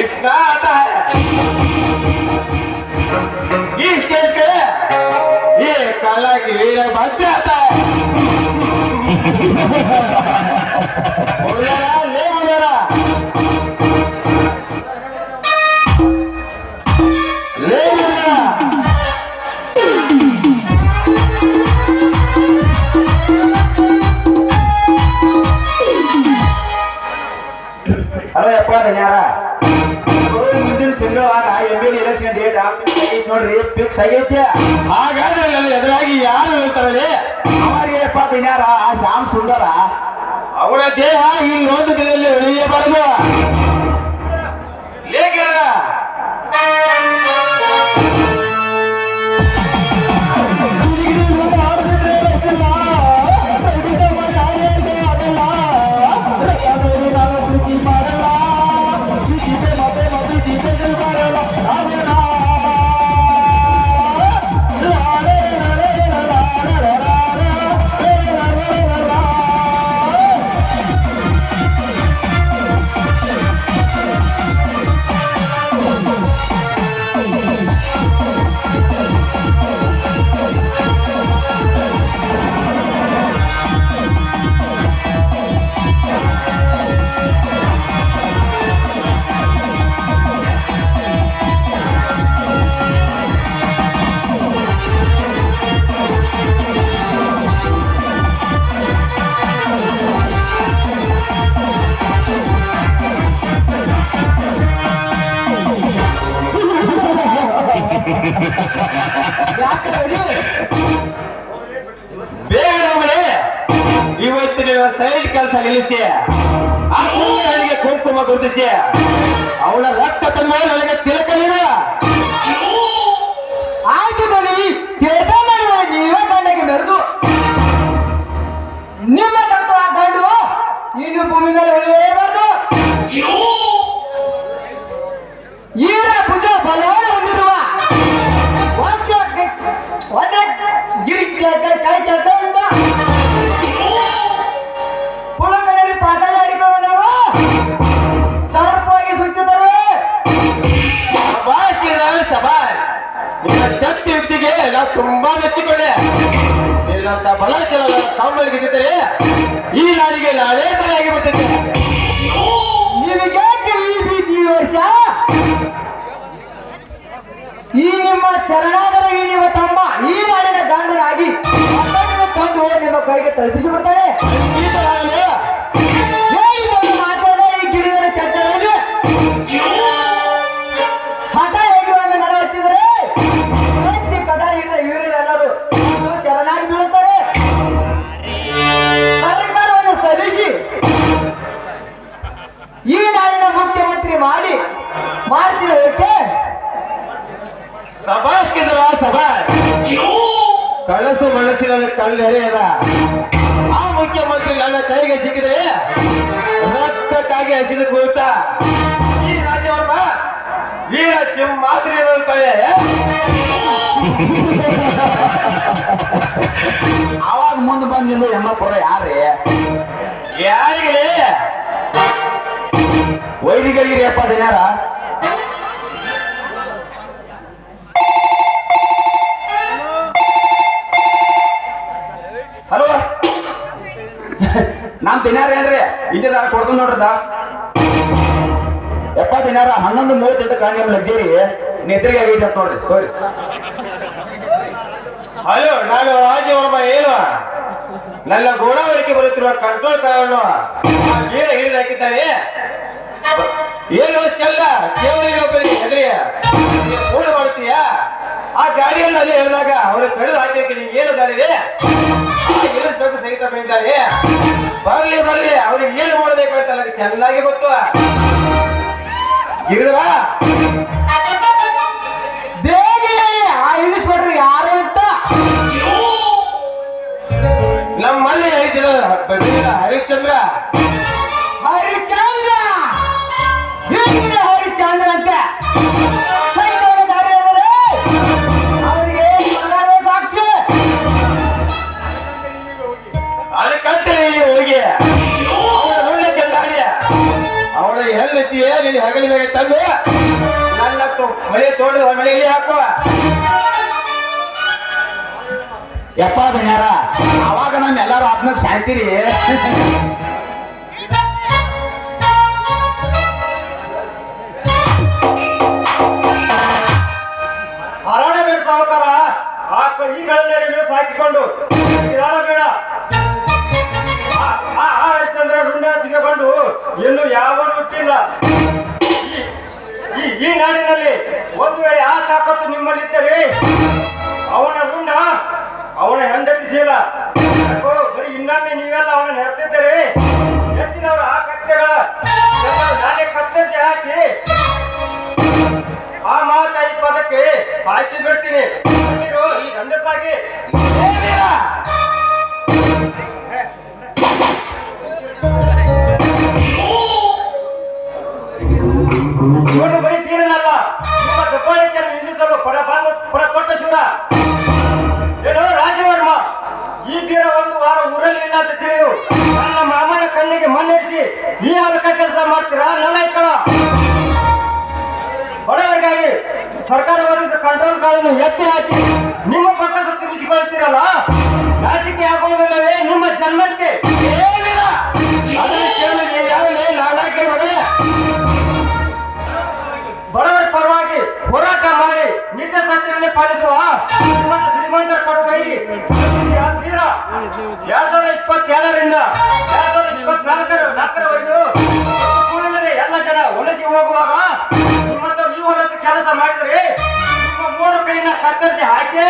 कृष्णा आता है? इस स्टेज के ये काला की वीर भक्त आता है। ನೋಡ್ರಿ ಫಿಕ್ಸ್ ಆಗೈತೆ ಹಾಗಾದ್ರೆ ನನ್ನ ಎದುರಾಗಿ ಯಾರು ಹೇಳ್ತಾರಲ್ಲಿ? ಅವರಿಗೆ ಪಾಪ ಇನ್ಯಾರ? ಆ ಶ್ಯಾಮ್ ಸುಂದರ. ಅವಳ ದೇಹ ಇನ್ನೊಂದು ದಿನದಲ್ಲಿ ಉಳಿಯಬಾರದು. ಇವತ್ತಿನ ಸೈಡ್ ಕೆಲಸ ನಿಲ್ಲಿಸಿ. ಆ ಕುಂದಗಳಿಗೆ ಕುಂಕುಮ ಗುರುತಿಸಿ. ಅವಳ ರಕ್ತ ತಂದ ನನಗೆ ತಿಲಕ ಆಯ್ತು ನೋಡಿ ತೇಜ ನಿನ್ನಂತ ಬಲ ಕಾಮಳಿಗೆ ಬಿದ್ದರೆ ಈ ನಾಡಿಗೆ ನಾಳೆ ತಲೆಯಾಗಿ ಬಿಟ್ಟಿದ್ದೆ ನಿಮಗೆ ಈ ಬೀದಿ ವರ್ಷ? ಈ ನಿಮ್ಮ ಶರಣಾದರ ಈ ನಿಮ್ಮ ತಮ್ಮ, ಈ ನಾಡಿನ ಮತ್ತೊಂದನ್ನು ತಂದು ನಿಮ್ಮ ಕೈಗೆ ತಲುಪಿಸಿಬಿಡ್ತಾನೆ ಈ ಹೇಳಿ ಮಾಡ್ತೀರ ಓಕೆ ಸಭಾಸ್ಕಿದ್ರ ಸಭಾ ಕಳಸು ಮನಸ್ಸಿನ ಮನಸ್ಸಿನಲ್ಲಿ ಕಲ್ಲೆರೆಯದ ಆ ಮುಖ್ಯಮಂತ್ರಿ ನನ್ನ ಕೈಗೆ ಸಿಕ್ಕಿದ್ರೆ ರಕ್ತಕ್ಕಾಗಿ ಹಸಿದು ಬೀಳ್ತಾ ಈ ರಾಜ್ಯವನ್ನ ವೀರ ಸಿಂಹಾದ್ರಿ ನೋಡ್ತಾರೆ ಅವಾಗ ಮುಂದೆ ಬಂದಿದ್ದು ಯಮ್ಮಪುರ ಯಾರೇ ಯಾರಿಗಲೇ? ವೈದಿಕರಿಗೆ ಅಪ್ಪ ದಿನಾರ ನಾನ್ ದಿನಾರ ಏನ್ರಿ? ಇಲ್ಲಿದಾರ ಕೊಡ್ದು ನೋಡ್ರದ ಎಪ್ಪ ದಿನಾರ ಹನ್ನೊಂದು ಮೂವತ್ತೆಂಟಕ್ಕೆ ನಿಮ್ಮ ಲಗ್ಜರಿ ನೆತ್ರಿಗೆ ಆಗೈತೆ ಅಂತ ನೋಡ್ರಿ. ತೋರಿ. ಹಲೋ, ನಾನು ರಾಜವರ್ಮ ಏನು ನನ್ನ ಗೋಡಾವಳಿಕೆ ಬರುತ್ತಿರುವ ಕಂಟ್ರೋಲ್ ಕಾರಣ ವೀರ ಹಿಡಿದು ಹಾಕಿದ್ದಾನೆ. ಏನು ಚೆಲ್ಲ ಕೇವಲ ಒಬ್ಬರಿಗೆ ಹೆದರಿ ಮಾಡ್ತೀಯಾ ಮಾಡ್ತೀಯ ಆ ಗಾಡಿಯಲ್ಲಿ ಅದೇ ಹೇಳಿದಾಗ ಅವರು ಕಡಿದು ಹಾಕಿ ನಿಂಗೆ ಏನು ಗಾಡಿದೆ ಏನು ದೊಡ್ಡ ಸಹಿತ ಬಂದಿದ್ದಾರೆ ಬರಲಿ ಬರಲಿ, ಅವ್ರಿಗೆ ಏನು ಮಾಡಬೇಕು ಅಂತ ನನಗೆ ಚೆನ್ನಾಗಿ ಗೊತ್ತು. ಹಿಡಿದ್ರಾ ಬೇಗ ಆ ಇಳಿಸ್ಕೊಡ್ರಿ ಯಾರು ಅಂತ. ನಮ್ಮಲ್ಲಿ ಜನ ಹರಿಶ್ಚಂದ್ರ ನಿನ್ನ ಹಗಲಿ ಮೇಲೆ ತಂದು ನನ್ನ ಮಳೆ ತೋಟದ ಮನೆಯಲ್ಲಿ ಹಾಕುವ. ಯಪ್ಪ ಬಣ್ಯಾರ ಅವಾಗ ನಮ್ಮೆಲ್ಲರೂ ಆತ್ಮಕ್ ಶಾಂತಿ ಹರಾಣ ಬೇಡ ಸಾವುಕಾರ. ಆ ಈ ಕಳೆದ ಸಾಕಿಕೊಂಡು. ಬೇಡ ಹರಿಶ್ಚಂದ್ರ ಬಂದು ಇನ್ನು ಯಾವನು ಹುಟ್ಟಿಲ್ಲ. ಈ- ನಾಡಿನಲ್ಲಿ ಒಂದು ವೇಳೆ ಆ ತಾಕತ್ತು ನಿಮ್ಮಲ್ಲಿದ್ದರೆ ಅವನ ಗುಂಡ ಅವನ ಹೆಂಡತಿಸಿಲ್ಲ ಬರೀ ಇನ್ನೊಮ್ಮೆ ನೀವೆಲ್ಲ ಅವನ ಹೆತ್ತಿದ್ದರೆ ಎತ್ತಿನವರು ಆ ಕತ್ತೆಗಳ ನಾಳೆ ಕತ್ತರಿಸಿ ಹಾಕಿ ಆ ಮಾತಾಯಿತು ಪದಕ್ಕೆ ಹಾಕಿ ಬಿಡ್ತೀನಿ. ಈ ಗಂಡಸಾಗಿ ಇವನು ಬರೀ ಬೀರನಲ್ಲ ನಿಮ್ಮ ದಬ್ಬಾಳಿಕೆಯನ್ನು ನಿಲ್ಲಿಸಲು ಪಡ ಬಂದು ಪಡ ಕೊಟ್ಟ ಶೂರ ಏನೋ ರಾಜವರ್ಮ, ಈ ಬೀರ ಒಂದು ವಾರ ಊರಲ್ಲಿ ಇಲ್ಲ ಅಂತ ತಿಳಿದು ನನ್ನ ಮಾಮನ ಕಣ್ಣಿಗೆ ಮಣ್ಣಿರಿಸಿ ಈ ಹಲಕ ಕೆಲಸ ಮಾಡ್ತೀರಾ? ನನ್ನ ಕಳ ಬಡವರಿಗಾಗಿ ಸರ್ಕಾರ ಒದಗಿಸಿದ ಕಂಟ್ರೋಲ್ ಕಾಳನ್ನು ಎತ್ತಿ ಹಾಕಿ ನಿಮ್ಮ ಪಕ್ಕ ಸತ್ತು ಪಾಲಿಸುವ ಶ್ರೀಮಂತ ಶ್ರೀಮಂತರ ಕೊಡುವ ಈ ತೀರ ಎರಡ್ ಸಾವಿರದ ಇಪ್ಪತ್ತೆರಡರಿಂದ ಎರಡ್ ಸಾವಿರದ ಇಪ್ಪತ್ನಾಲ್ಕರ ನಾಲ್ಕರವರೆಗೂ ಎಲ್ಲ ಜನ ವಲಸೆ ಹೋಗುವಾಗ ನಿಮ್ಮಂತ ನೀವು ವಲಸೆ ಕೆಲಸ ಮಾಡಿದರೆ ನಿಮ್ಮ ಮೂರು ಕೈನ ಕತ್ತರಿಸಿ ಹಾಕಿ.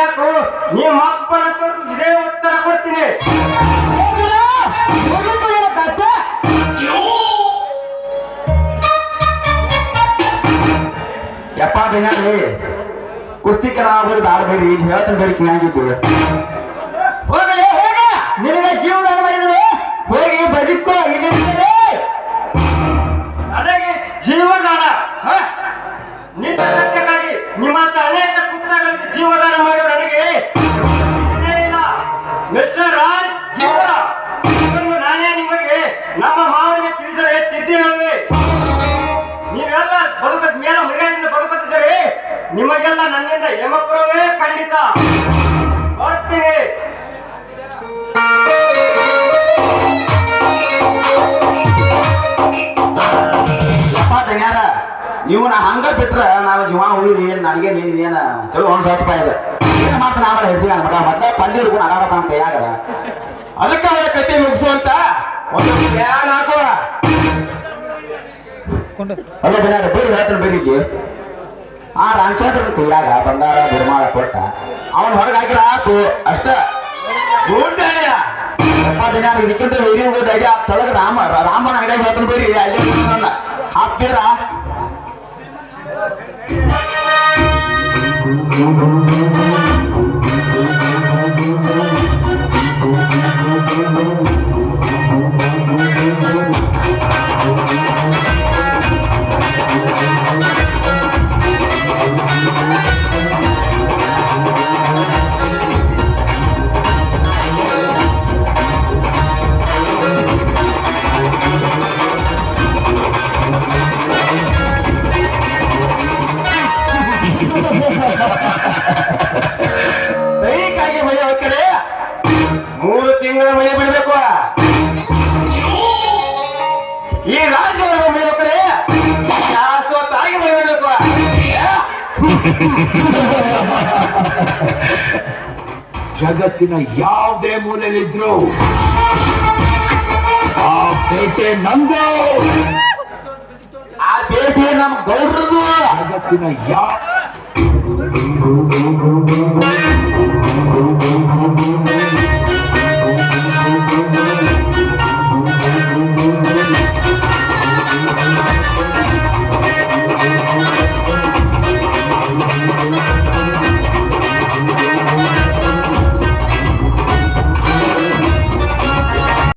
ಯಾಕು? ನಿಮ್ಮ ಅಪ್ಪನಂತವ್ರಿಗೂ ಇದೇ ಉತ್ತರ ಕೊಡ್ತೀನಿ. ಯಪ್ಪ ಬೆನ್ಯಾರಿ ಕುಸ್ತಿ ಆಗೋದು ಆಡ್ಬೇಡ್ರಿ ಇದು ಹೇಳ್ತಾನೆ ಬೇರೆ ಕಿವಿಯಾಗಿದ್ದು ಹೋಗಲೇ ಹೋಗ ನಿನಗೆ ಜೀವನ ಮಾಡಿದ್ರೆ ಹೋಗಿ ಬದುಕೋ ಇಲ್ಲಿ ಅದೇ ಜೀವದಾನ. ಜೀವದಾನ ಮಾಡೋ ನನಗೆ? ಮಿಸ್ಟರ್ ರಾಜ್ ನಾನೇ ನಿಮಗೆ ನಮ್ಮ ಮಾವನಿಗೆ ತಿದ್ದಿ ಹೇಳುವೆ. ನೀವೆಲ್ಲ ಬದುಕದ ಮೇಲೆ ಮರ್ಯಾದೆಯಿಂದ ಬದುಕುತ್ತಿದ್ದರೆ ನಿಮಗೆಲ್ಲ ನನ್ನಿಂದ ಯಮಪುರವೇ ಖಂಡಿತ. ಬರ್ತೀನಿ. ಯಪ್ಪ ಬೆನ್ಯಾರ ನೀವು ನಾ ಹಂಗ ಬಿಟ್ರ ನಾವು ಜೀವ ಉಳಿದಿ ನನಗೆ ನೀನ್ ಚಲೋ ಒಂದ್ ಸಾವಿರ ರೂಪಾಯಿ ಇದೆ. ಏನ್ ಮಾಡ್ತಾನ ಆಮೇಲೆ ಹೆಚ್ಚಿಗೆ ಮಗ ಮತ್ತೆ ಪಲ್ಲಿ ಹಿಡ್ಕೊಂಡು ಅಗಾಡತಾನ ಕೈಯಾಗ ಅದಕ್ಕೆ ಅವರ ಕತೆ ಮುಗಿಸುವಂತ ಒಂದು ಪ್ಲಾನ್ ಹಾಕುವ ಅಲ್ಲ ಬೆನ್ಯಾರ ಬೇರೆ ಹೇಳ್ತಾನೆ ಬೇರೆ ಆ ರಾಮಚಂದ್ರ ಕೈಯಾಗ ಬಂಗಾರ ನಿರ್ಮಾಣ ಕೊಟ್ಟ. ಅವನ್ ಹೊರಗೆ ಹಾಕಿರ ಆತು, ಅಷ್ಟ. ಬೆನ್ಯಾರ ಇದಕ್ಕಿಂತ ಹಿರಿಯ ಹೋದಾಗ ಆ ತೊಳಗ ರಾಮ, ರಾಮನ ಅಂಗಡಿಯಾಗ ಹೇಳ್ತಾನೆ ಬೀರಿ, ಅಲ್ಲಿ ಹಾಕ್ತೀರ Thank you. ಜಗತ್ತಿನ ಯಾವುದೇ ಮೂಲೆಯಲ್ಲಿದ್ರು ಆ ಪೇಟೆ ನಂದು. ಆ ಪೇಟೆ ನಮ್ ಗೌಡ್ರದು ಜಗತ್ತಿನ ಯಾವ